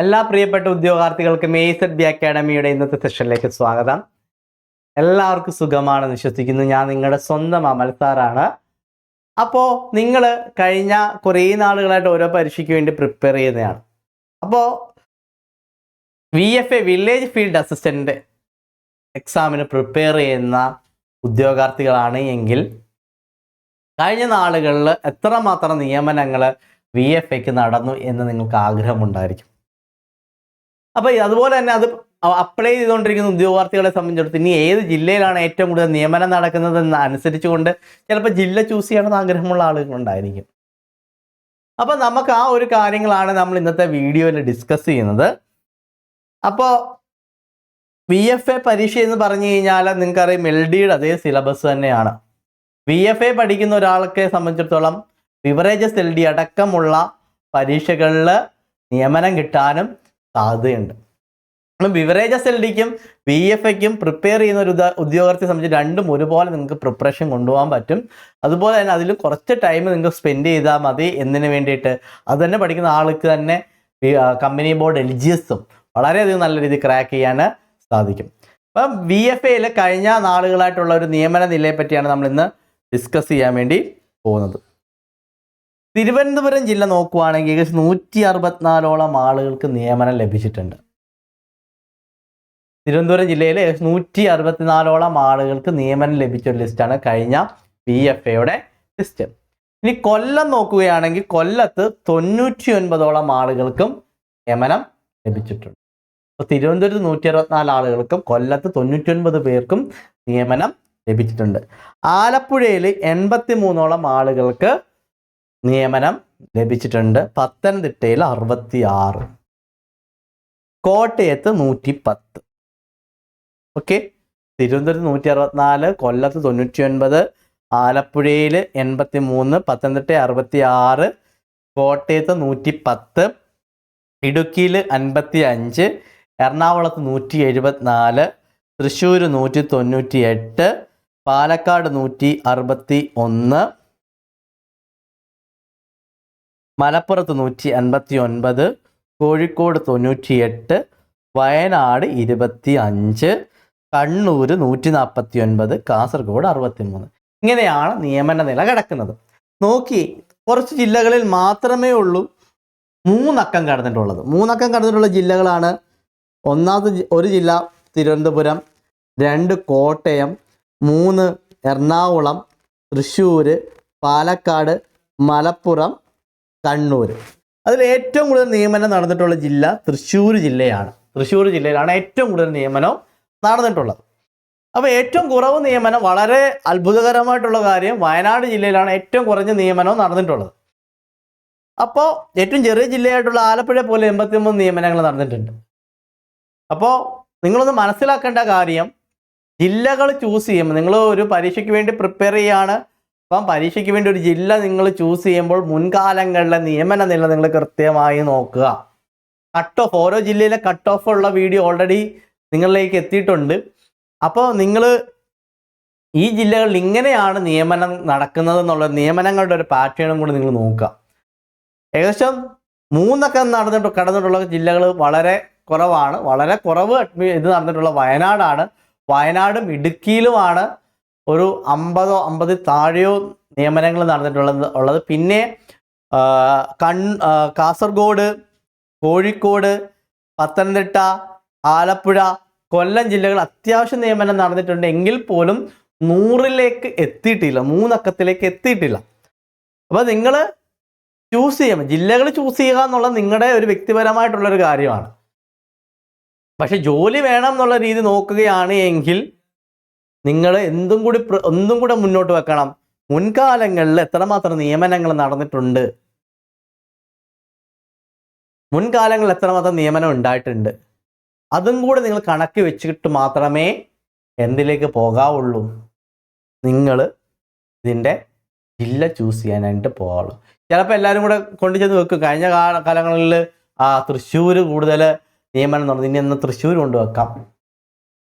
എല്ലാ പ്രിയപ്പെട്ട ഉദ്യോഗാർത്ഥികൾക്കും എയ്സഡ് ബി അക്കാഡമിയുടെ ഇന്നത്തെ സെഷനിലേക്ക് സ്വാഗതം. എല്ലാവർക്കും സുഖമാണെന്ന് വിശ്വസിക്കുന്നു. ഞാൻ നിങ്ങളുടെ സ്വന്തം അമൽ സാറാണ്. അപ്പോൾ നിങ്ങൾ കഴിഞ്ഞ കുറേ നാളുകളായിട്ട് ഓരോ പരീക്ഷയ്ക്ക് വേണ്ടി പ്രിപ്പയർ ചെയ്യുന്നതാണ്. അപ്പോൾ V F A village field assistant എക്സാമിന് പ്രിപ്പയർ ചെയ്യുന്ന ഉദ്യോഗാർത്ഥികളാണ് എങ്കിൽ കഴിഞ്ഞ നാളുകളിൽ എത്രമാത്രം നിയമനങ്ങൾ വി എഫ് എക്ക് നടന്നു എന്ന് നിങ്ങൾക്ക് ആഗ്രഹമുണ്ടായിരിക്കും. അപ്പൊ അതുപോലെ തന്നെ അത് അപ്ലൈ ചെയ്തുകൊണ്ടിരിക്കുന്ന ഉദ്യോഗാർത്ഥികളെ സംബന്ധിച്ചിടത്തോളം ഇനി ഏത് ജില്ലയിലാണ് ഏറ്റവും കൂടുതൽ നിയമനം നടക്കുന്നത് എന്ന് അനുസരിച്ചുകൊണ്ട് ചിലപ്പോൾ ജില്ല ചൂസ് ചെയ്യണമെന്ന് ആഗ്രഹമുള്ള ആളുകളുണ്ടായിരിക്കും അപ്പോൾ നമുക്ക് ആ ഒരു കാര്യങ്ങളാണ് നമ്മൾ ഇന്നത്തെ വീഡിയോയിൽ ഡിസ്കസ് ചെയ്യുന്നത്. അപ്പോൾ വി എഫ് എ പരീക്ഷ എന്ന് പറഞ്ഞു കഴിഞ്ഞാൽ നിങ്ങൾക്കറിയാം എൽ ഡിയുടെ അതേ സിലബസ് തന്നെയാണ്. വി എഫ് എ പഠിക്കുന്ന ഒരാൾക്ക് സംബന്ധിച്ചിടത്തോളം ബിവറേജസ് എൽ ഡി അടക്കമുള്ള പരീക്ഷകളിൽ നിയമനം കിട്ടാനും സാധ്യതയുണ്ട്. ബിവറേജസ് എൽ ഡിക്കും വി എഫ് എക്കും പ്രിപ്പയർ ചെയ്യുന്ന ഒരു ഉദ്യോഗസ്ഥയെ സംബന്ധിച്ച് രണ്ടും ഒരുപോലെ നിങ്ങൾക്ക് പ്രിപ്പറേഷൻ കൊണ്ടുപോകാൻ പറ്റും. അതുപോലെ തന്നെ അതിൽ കുറച്ച് ടൈം നിങ്ങൾക്ക് സ്പെൻഡ് ചെയ്താൽ മതി എന്തിനു വേണ്ടിയിട്ട്. അത് തന്നെ പഠിക്കുന്ന ആൾക്ക് തന്നെ കമ്പനി ബോർഡ് എൽ ജി എസും വളരെയധികം നല്ല രീതിയിൽ ക്രാക്ക് ചെയ്യാൻ സാധിക്കും. അപ്പം വി എഫ് എയിൽ കഴിഞ്ഞ നാളുകളായിട്ടുള്ള ഒരു നിയമന നിലയെ പറ്റിയാണ് നമ്മൾ ഇന്ന് ഡിസ്കസ് ചെയ്യാൻ വേണ്ടി പോകുന്നത്. തിരുവനന്തപുരം ജില്ല നോക്കുവാണെങ്കിൽ ഏകദേശം നൂറ്റി അറുപത്തിനാലോളം ആളുകൾക്ക് നിയമനം ലഭിച്ചിട്ടുണ്ട്. തിരുവനന്തപുരം ജില്ലയിൽ ഏകദേശം നൂറ്റി അറുപത്തിനാലോളം ആളുകൾക്ക് നിയമനം ലഭിച്ച ഒരു ലിസ്റ്റാണ് കഴിഞ്ഞ പി എഫ് എയുടെ ലിസ്റ്റ്. ഇനി കൊല്ലം നോക്കുകയാണെങ്കിൽ കൊല്ലത്ത് തൊണ്ണൂറ്റി ഒൻപതോളം ആളുകൾക്കും നിയമനം ലഭിച്ചിട്ടുണ്ട്. അപ്പോൾ തിരുവനന്തപുരത്ത് നൂറ്റി അറുപത്തിനാല് ആളുകൾക്കും കൊല്ലത്ത് തൊണ്ണൂറ്റി ഒൻപത് പേർക്കും നിയമനം ലഭിച്ചിട്ടുണ്ട്. ആലപ്പുഴയിൽ എൺപത്തി മൂന്നോളം ആളുകൾക്ക് നിയമനം ലഭിച്ചിട്ടുണ്ട് പത്തനംതിട്ടയിൽ അറുപത്തി ആറ് കോട്ടയത്ത് നൂറ്റി പത്ത് ഓക്കെ? തിരുവനന്തപുരത്ത് നൂറ്റി അറുപത്തിനാല് കൊല്ലത്ത് തൊണ്ണൂറ്റി ഒൻപത് ആലപ്പുഴയിൽ എൺപത്തി മൂന്ന് പത്തനംതിട്ട അറുപത്തി ആറ് കോട്ടയത്ത് നൂറ്റി പത്ത് ഇടുക്കിയിൽ അൻപത്തി അഞ്ച് എറണാകുളത്ത് നൂറ്റി എഴുപത്തിനാല് തൃശ്ശൂർ നൂറ്റി തൊണ്ണൂറ്റി എട്ട് പാലക്കാട് നൂറ്റി അറുപത്തി ഒന്ന് മലപ്പുറത്ത് നൂറ്റി അൻപത്തി ഒൻപത് കോഴിക്കോട് തൊണ്ണൂറ്റി എട്ട് വയനാട് ഇരുപത്തി അഞ്ച് കണ്ണൂർ നൂറ്റി നാൽപ്പത്തി ഒൻപത് കാസർഗോഡ് അറുപത്തി മൂന്ന് ഇങ്ങനെയാണ് നിയമന നില കിടക്കുന്നത്. നോക്കി കുറച്ച് ജില്ലകളിൽ മാത്രമേ ഉള്ളൂ മൂന്നക്കം കടന്നിട്ടുള്ളത്. മൂന്നക്കം കടന്നിട്ടുള്ള ജില്ലകളാണ് ഒന്നാമത് ഒരു ജില്ല തിരുവനന്തപുരം രണ്ട് കോട്ടയം മൂന്ന് എറണാകുളം തൃശ്ശൂർ പാലക്കാട് മലപ്പുറം കണ്ണൂർ അതിൽ ഏറ്റവും കൂടുതൽ നിയമനം നടന്നിട്ടുള്ള ജില്ല തൃശ്ശൂർ ജില്ലയാണ്. തൃശ്ശൂർ ജില്ലയിലാണ് ഏറ്റവും കൂടുതൽ നിയമനം നടന്നിട്ടുള്ളത്. അപ്പോൾ ഏറ്റവും കുറവ് നിയമനം വളരെ അത്ഭുതകരമായിട്ടുള്ള കാര്യം വയനാട് ജില്ലയിലാണ് ഏറ്റവും കുറഞ്ഞ നിയമനവും നടന്നിട്ടുള്ളത്. അപ്പോൾ ഏറ്റവും ചെറിയ ജില്ലയായിട്ടുള്ള ആലപ്പുഴ പോലെ എൺപത്തിമൂന്ന് നിയമനങ്ങൾ നടന്നിട്ടുണ്ട്. അപ്പോൾ നിങ്ങളൊന്ന് മനസ്സിലാക്കേണ്ട കാര്യം ജില്ലകൾ ചൂസ് ചെയ്യുമ്പോൾ നിങ്ങൾ ഒരു പരീക്ഷയ്ക്ക് വേണ്ടി പ്രിപ്പയർ ചെയ്യാണ് അപ്പം പരീക്ഷയ്ക്ക് വേണ്ടി ഒരു ജില്ല നിങ്ങൾ ചൂസ് ചെയ്യുമ്പോൾ മുൻകാലങ്ങളിലെ നിയമന നില നിങ്ങൾ കൃത്യമായി നോക്കുക. കട്ട് ഓഫ് ഓരോ ജില്ലയിലെ കട്ട് ഓഫ് ഉള്ള വീഡിയോ ഓൾറെഡി നിങ്ങളിലേക്ക് എത്തിയിട്ടുണ്ട്. അപ്പോൾ നിങ്ങൾ ഈ ജില്ലകളിൽ ഇങ്ങനെയാണ് നിയമനം നടക്കുന്നത് എന്നുള്ള നിയമനങ്ങളുടെ ഒരു പാറ്റേണും കൂടി നിങ്ങൾ നോക്കുക. ഏകദേശം മൂന്നൊക്കെ നടന്നിട്ട് കടന്നിട്ടുള്ള ജില്ലകൾ വളരെ കുറവാണ്. വളരെ കുറവ് ഇത് നടന്നിട്ടുള്ള വയനാടാണ്. വയനാടും ഇടുക്കിയിലുമാണ്. ഒരു അമ്പതോ അമ്പതിൽ താഴെയോ നിയമനങ്ങൾ നടന്നിട്ടുള്ളത് ഉള്ളത്. പിന്നെ കൺ കാസർഗോഡ് കോഴിക്കോട് പത്തനംതിട്ട ആലപ്പുഴ കൊല്ലം ജില്ലകൾ അത്യാവശ്യം നിയമനം നടന്നിട്ടുണ്ട്. എങ്കിൽ പോലും നൂറിലേക്ക് എത്തിയിട്ടില്ല. മൂന്നക്കത്തിലേക്ക് എത്തിയിട്ടില്ല. അപ്പോൾ നിങ്ങൾ ചൂസ് ചെയ്യാം ജില്ലകൾ ചൂസ് ചെയ്യുക എന്നുള്ളത് നിങ്ങളുടെ ഒരു വ്യക്തിപരമായിട്ടുള്ളൊരു കാര്യമാണ്. പക്ഷെ ജോലി വേണം എന്നുള്ള രീതി നോക്കുകയാണ് എങ്കിൽ നിങ്ങൾ എന്തും കൂടി ഒന്നും കൂടെ മുന്നോട്ട് വെക്കണം. മുൻകാലങ്ങളിൽ എത്രമാത്രം നിയമനങ്ങൾ നടന്നിട്ടുണ്ട്? മുൻകാലങ്ങളിൽ എത്രമാത്രം നിയമനം ഉണ്ടായിട്ടുണ്ട്? അതും കൂടെ നിങ്ങൾ കണക്ക് വെച്ചിട്ട് മാത്രമേ എന്തിലേക്ക് പോകാവുള്ളൂ. നിങ്ങൾ ഇതിന്റെ ജില്ല ചൂസ് ചെയ്യാനായിട്ട് പോകാവുള്ളൂ. ചിലപ്പോൾ എല്ലാവരും കൂടെ കൊണ്ടു ചെന്ന് വെക്കും. കഴിഞ്ഞ കാല കാലങ്ങളിൽ തൃശ്ശൂർ കൂടുതൽ നിയമനം നടന്നു. ഇനി ഒന്ന് തൃശ്ശൂർ കൊണ്ടുവെക്കാം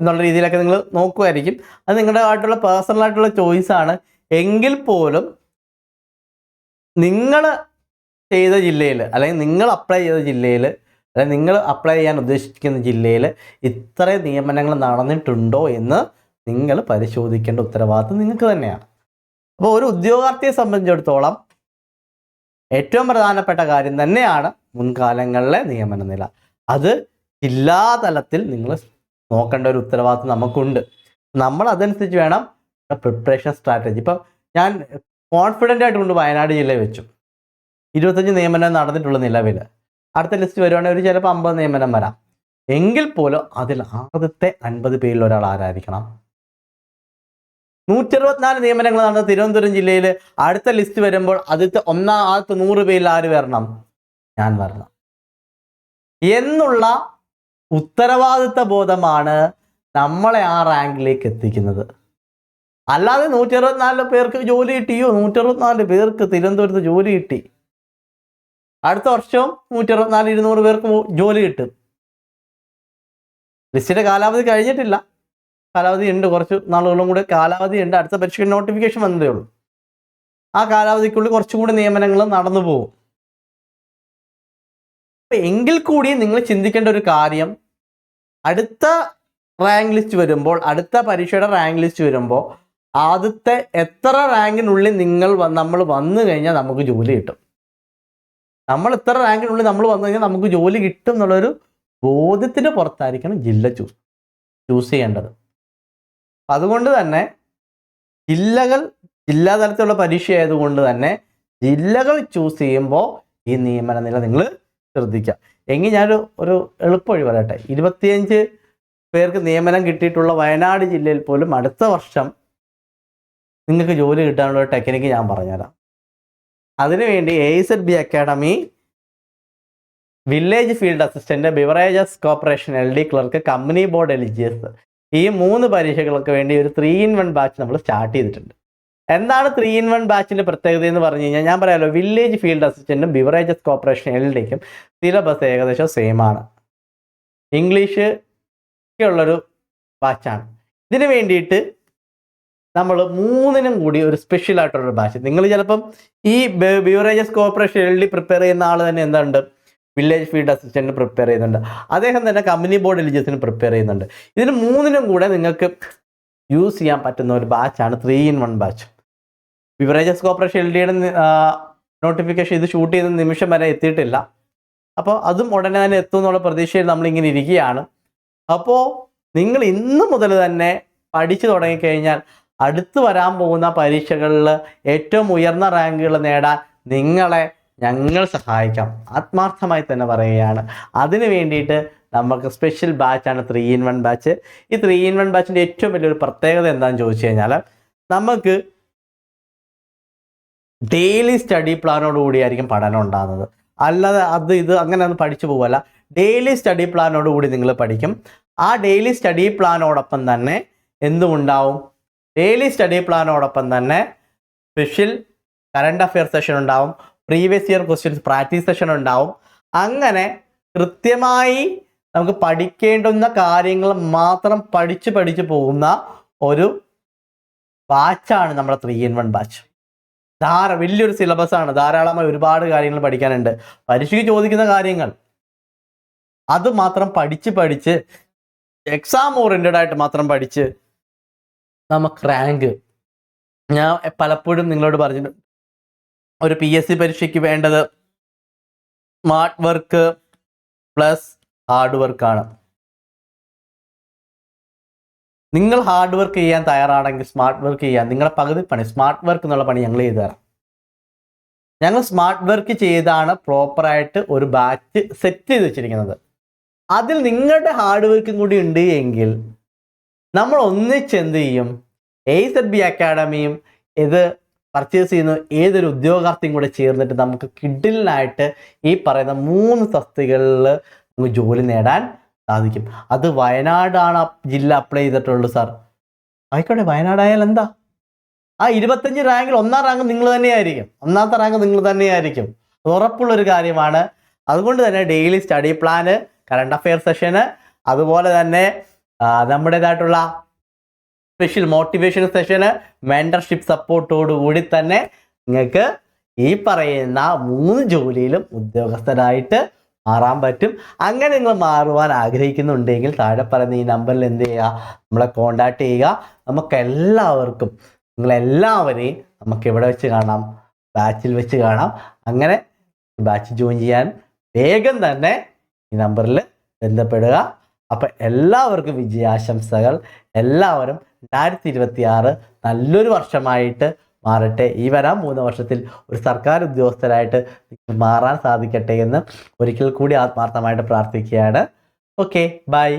എന്നുള്ള രീതിയിലൊക്കെ നിങ്ങൾ നോക്കുമായിരിക്കും അത് നിങ്ങളുടെ ആയിട്ടുള്ള പേഴ്സണൽ ആയിട്ടുള്ള ചോയ്സ് ആണ്. എങ്കിൽ പോലും നിങ്ങൾ ചെയ്ത ജില്ലയിൽ അല്ലെങ്കിൽ നിങ്ങൾ അപ്ലൈ ചെയ്ത ജില്ലയിൽ അല്ലെങ്കിൽ നിങ്ങൾ അപ്ലൈ ചെയ്യാൻ ഉദ്ദേശിക്കുന്ന ജില്ലയിൽ ഇത്രയും നിയമനങ്ങൾ നടന്നിട്ടുണ്ടോ എന്ന് നിങ്ങൾ പരിശോധിക്കേണ്ട ഉത്തരവാദിത്വം നിങ്ങൾക്ക് തന്നെയാണ്. അപ്പോൾ ഒരു ഉദ്യോഗാർത്ഥിയെ സംബന്ധിച്ചിടത്തോളം ഏറ്റവും പ്രധാനപ്പെട്ട കാര്യം തന്നെയാണ് മുൻകാലങ്ങളിലെ നിയമന നില അത് ജില്ലാതലത്തിൽ നിങ്ങൾ നോക്കേണ്ട ഒരു ഉത്തരവാദിത്വം നമുക്കുണ്ട്. നമ്മൾ അതനുസരിച്ച് വേണം പ്രിപ്പറേഷൻ സ്ട്രാറ്റജി ഇപ്പം ഞാൻ കോൺഫിഡന്റ് ആയിട്ട് കൊണ്ട് വയനാട് ജില്ലയിൽ വെച്ചു. ഇരുപത്തഞ്ച് നിയമനം നടന്നിട്ടുള്ള നിലവിൽ അടുത്ത ലിസ്റ്റ് വരുവാണെങ്കിൽ ഒരു ചിലപ്പോൾ അമ്പത് നിയമനം വരാം. എങ്കിൽ പോലും അതിൽ ആദ്യത്തെ അൻപത് പേരിൽ ഒരാൾ ആരായിരിക്കണം? നൂറ്റി അറുപത്തിനാല് നിയമനങ്ങൾ നടന്ന തിരുവനന്തപുരം ജില്ലയിൽ അടുത്ത ലിസ്റ്റ് വരുമ്പോൾ ആദ്യത്തെ ഒന്നാം ആദ്യത്തെ നൂറ് പേരിൽ ആര് വരണം? ഞാൻ വരണം. എന്നുള്ള ഉത്തരവാദിത്ത ബോധമാണ് നമ്മളെ ആ റാങ്കിലേക്ക് എത്തിക്കുന്നത്. അല്ലാതെ നൂറ്റി അറുപത്തിനാല് പേർക്ക് ജോലി കിട്ടിയോ നൂറ്റി അറുപത്തിനാല് പേർക്ക് തിരുവനന്തപുരത്ത് ജോലി കിട്ടി. അടുത്ത വർഷം നൂറ്റി അറുപത്തിനാല് ഇരുന്നൂറ് പേർക്ക് ജോലി കിട്ടും. ലിസ്റ്റിന്റെ കാലാവധി കഴിഞ്ഞിട്ടില്ല. കാലാവധി ഉണ്ട്. കുറച്ച് നാളുകളും കൂടെ കാലാവധി ഉണ്ട്. അടുത്ത പരീക്ഷയ്ക്ക് നോട്ടിഫിക്കേഷൻ വന്നതേ ഉള്ളൂ. ആ കാലാവധിക്കുള്ളിൽ കുറച്ചും കൂടി നിയമനങ്ങൾ നടന്നു പോകും. എങ്കിൽ കൂടി നിങ്ങൾ ചിന്തിക്കേണ്ട ഒരു കാര്യം അടുത്ത റാങ്ക് ലിസ്റ്റ് വരുമ്പോൾ അടുത്ത പരീക്ഷയുടെ റാങ്ക് ലിസ്റ്റ് വരുമ്പോൾ ആദ്യത്തെ എത്ര റാങ്കിനുള്ളിൽ നിങ്ങൾ നമ്മൾ വന്നു കഴിഞ്ഞാൽ നമുക്ക് ജോലി കിട്ടും. നമ്മൾ എത്ര റാങ്കിനുള്ളിൽ നമ്മൾ വന്നു കഴിഞ്ഞാൽ നമുക്ക് ജോലി കിട്ടും എന്നുള്ളൊരു ബോധ്യത്തിന് പുറത്തായിരിക്കണം ജില്ല ചൂസ് ചൂസ് ചെയ്യേണ്ടത്. അതുകൊണ്ട് തന്നെ ജില്ലകൾ ജില്ലാ തലത്തിലുള്ള പരീക്ഷ ആയതുകൊണ്ട് തന്നെ ജില്ലകൾ ചൂസ് ചെയ്യുമ്പോൾ ഈ നിയമന നില നിങ്ങൾ ശ്രദ്ധിക്കുക എങ്കിൽ ഞാനൊരു ഒരു എളുപ്പവഴി പറയട്ടെ. ഇരുപത്തിയഞ്ച് പേർക്ക് നിയമനം കിട്ടിയിട്ടുള്ള വയനാട് ജില്ലയിൽ പോലും അടുത്ത വർഷം നിങ്ങൾക്ക് ജോലി കിട്ടാനുള്ള ഒരു ടെക്നിക്ക് ഞാൻ പറഞ്ഞുതരാം. അതിനുവേണ്ടി A Z B academy village field assistant beverages corporation L D clerk company board എലിജിയസ് ഈ മൂന്ന് പരീക്ഷകൾക്ക് വേണ്ടി ഒരു ത്രീ ഇൻ വൺ ബാച്ച് നമ്മൾ സ്റ്റാർട്ട് ചെയ്തിട്ടുണ്ട്. എന്താണ് ത്രീ ഇൻ വൺ ബാച്ചിന്റെ പ്രത്യേകത എന്ന് പറഞ്ഞു കഴിഞ്ഞാൽ ഞാൻ പറയാമല്ലോ വില്ലേജ് ഫീൽഡ് അസിസ്റ്റന്റും ബിവറേജസ് കോർപ്പറേഷൻ എൽ ഡിക്കും സിലബസ് ഏകദേശം സെയിം ആണ്. ഇംഗ്ലീഷ് ഉള്ളൊരു ബാച്ചാണ് ഇതിനു വേണ്ടിയിട്ട് നമ്മൾ മൂന്നിനും കൂടി ഒരു സ്പെഷ്യൽ ആയിട്ടുള്ളൊരു ബാച്ച് നിങ്ങൾ ചിലപ്പം ഈ beverages corporation L D prepare ചെയ്യുന്ന ആൾ തന്നെ എന്തുണ്ട്? വില്ലേജ് ഫീൽഡ് അസിസ്റ്റന്റ് പ്രിപ്പയർ ചെയ്യുന്നുണ്ട്. അദ്ദേഹം തന്നെ കമ്പനി ബോർഡ് എലിജിയസിന് പ്രിപ്പയർ ചെയ്യുന്നുണ്ട്. ഇതിന് മൂന്നിനും കൂടെ നിങ്ങൾക്ക് യൂസ് ചെയ്യാൻ പറ്റുന്ന ഒരു ബാച്ചാണ് three in one batch beverages corporation L ഡിയുടെ നോട്ടിഫിക്കേഷൻ ഇത് ഷൂട്ട് ചെയ്ത നിമിഷം വരെ എത്തിയിട്ടില്ല. അപ്പോൾ അതും ഉടനെ തന്നെ എത്തും എന്നുള്ള പ്രതീക്ഷയിൽ നമ്മളിങ്ങനെ ഇരിക്കുകയാണ്. അപ്പോൾ നിങ്ങൾ ഇന്ന് മുതൽ തന്നെ പഠിച്ചു തുടങ്ങിക്കഴിഞ്ഞാൽ അടുത്ത് വരാൻ പോകുന്ന പരീക്ഷകളിൽ ഏറ്റവും ഉയർന്ന റാങ്കുകൾ നേടാൻ നിങ്ങളെ ഞങ്ങൾ സഹായിക്കാം. ആത്മാർത്ഥമായി തന്നെ പറയുകയാണ്. അതിന് വേണ്ടിയിട്ട് നമുക്ക് സ്പെഷ്യൽ ബാച്ചാണ് ത്രീ ഇൻ വൺ ബാച്ച് ഈ ത്രീ ഇൻ വൺ ബാച്ചിന്റെ ഏറ്റവും വലിയൊരു പ്രത്യേകത എന്താണെന്ന് ചോദിച്ചു കഴിഞ്ഞാൽ നമുക്ക് ഡെയിലി സ്റ്റഡി പ്ലാനോട് കൂടിയായിരിക്കും പഠനം ഉണ്ടാകുന്നത്. അല്ലാതെ അത് ഇത് അങ്ങനെ ഒന്നും പഠിച്ചു പോകല്ല ഡെയിലി സ്റ്റഡി പ്ലാനോട് കൂടി നിങ്ങൾ പഠിക്കും. ആ ഡെയിലി സ്റ്റഡി പ്ലാനോടൊപ്പം തന്നെ എന്തും ഉണ്ടാവും ഡെയിലി സ്റ്റഡി പ്ലാനോടൊപ്പം തന്നെ സ്പെഷ്യൽ കറണ്ട് അഫെയർ സെഷൻ ഉണ്ടാവും. Previous year questions practice session ഉണ്ടാവും. അങ്ങനെ കൃത്യമായി നമുക്ക് പഠിക്കേണ്ടുന്ന കാര്യങ്ങൾ മാത്രം പഠിച്ച് പഠിച്ച് പോകുന്ന ഒരു ബാച്ചാണ് നമ്മുടെ ത്രീ ഇൻ വൺ ബാച്ച് ധാര വലിയൊരു സിലബസ് ആണ് ധാരാളമായി ഒരുപാട് കാര്യങ്ങൾ പഠിക്കാനുണ്ട്. പരീക്ഷയ്ക്ക് ചോദിക്കുന്ന കാര്യങ്ങൾ. അത് മാത്രം പഠിച്ച് പഠിച്ച് എക്സാം ഓറിയന്റഡ് ആയിട്ട് മാത്രം പഠിച്ച് നമുക്ക് റാങ്ക് ഞാൻ പലപ്പോഴും നിങ്ങളോട് പറഞ്ഞിട്ടുണ്ട്. ഒരു പി എസ് സി പരീക്ഷയ്ക്ക് വേണ്ടത് സ്മാർട്ട് വർക്ക് പ്ലസ് ഹാർഡ് വർക്കാണ് നിങ്ങൾ ഹാർഡ് വർക്ക് ചെയ്യാൻ തയ്യാറാണെങ്കിൽ സ്മാർട്ട് വർക്ക് ചെയ്യാൻ നിങ്ങളുടെ പകുതി പണി സ്മാർട്ട് വർക്ക് എന്നുള്ള പണി ഞങ്ങൾ ചെയ്തു തരാം. ഞങ്ങൾ സ്മാർട്ട് വർക്ക് ചെയ്താണ് പ്രോപ്പറായിട്ട് ഒരു ബാച്ച് സെറ്റ് ചെയ്ത് വെച്ചിരിക്കുന്നത്. അതിൽ നിങ്ങളുടെ ഹാർഡ് വർക്കും കൂടി ഉണ്ട് എങ്കിൽ നമ്മൾ ഒന്നിച്ച് എന്ത് ചെയ്യും? എയ്സ് സെഡ് ബി അക്കാഡമിയും ഇത് പർച്ചേസ് ചെയ്യുന്ന ഏതൊരു ഉദ്യോഗാർത്ഥിയും കൂടെ ചേർന്നിട്ട് നമുക്ക് കിഡിലിനായിട്ട് ഈ പറയുന്ന മൂന്ന് തസ്തികളിൽ നമുക്ക് ജോലി നേടാൻ സാധിക്കും. അത് വയനാടാണ് ജില്ല അപ്ലൈ ചെയ്തിട്ടുള്ളൂ സാർ ആയിക്കോട്ടെ വയനാടായാൽ എന്താ? ആ ഇരുപത്തഞ്ച് റാങ്കിൽ ഒന്നാം റാങ്ക് നിങ്ങൾ തന്നെയായിരിക്കും. ഒന്നാമത്തെ റാങ്ക് നിങ്ങൾ തന്നെയായിരിക്കും. അത് ഉറപ്പുള്ളൊരു കാര്യമാണ്. അതുകൊണ്ട് തന്നെ daily study plan current affair session അതുപോലെ തന്നെ നമ്മുടേതായിട്ടുള്ള സ്പെഷ്യൽ മോട്ടിവേഷൻ സെഷന് മെന്റർഷിപ്പ് സപ്പോർട്ടോടു കൂടി തന്നെ നിങ്ങൾക്ക് ഈ പറയുന്ന മൂന്ന് ജോലിയിലും ഉദ്യോഗസ്ഥരായിട്ട് മാറാൻ പറ്റും. അങ്ങനെ നിങ്ങൾ മാറുവാൻ ആഗ്രഹിക്കുന്നുണ്ടെങ്കിൽ താഴെ പറയുന്ന ഈ നമ്പറിൽ എന്ത് ചെയ്യുക? നമ്മളെ കോണ്ടാക്ട് ചെയ്യുക. നമുക്ക് എല്ലാവർക്കും നിങ്ങളെല്ലാവരെയും നമുക്ക് ഇവിടെ വെച്ച് കാണാം? ബാച്ചിൽ വെച്ച് കാണാം. അങ്ങനെ ബാച്ച് ജോയിൻ ചെയ്യാൻ വേഗം തന്നെ ഈ നമ്പറിൽ ബന്ധപ്പെടുക. അപ്പം എല്ലാവർക്കും വിജയാശംസകൾ. എല്ലാവരും രണ്ടായിരത്തി ഇരുപത്തി ആറ് നല്ലൊരു വർഷമായിട്ട് മാറട്ടെ. ഈ വരാൻ മൂന്ന് വർഷത്തിൽ ഒരു സർക്കാർ ഉദ്യോഗസ്ഥരായിട്ട് മാറാൻ സാധിക്കട്ടെ എന്ന് ഒരിക്കൽ കൂടി ആത്മാർത്ഥമായിട്ട് പ്രാർത്ഥിക്കുകയാണ്. Okay bye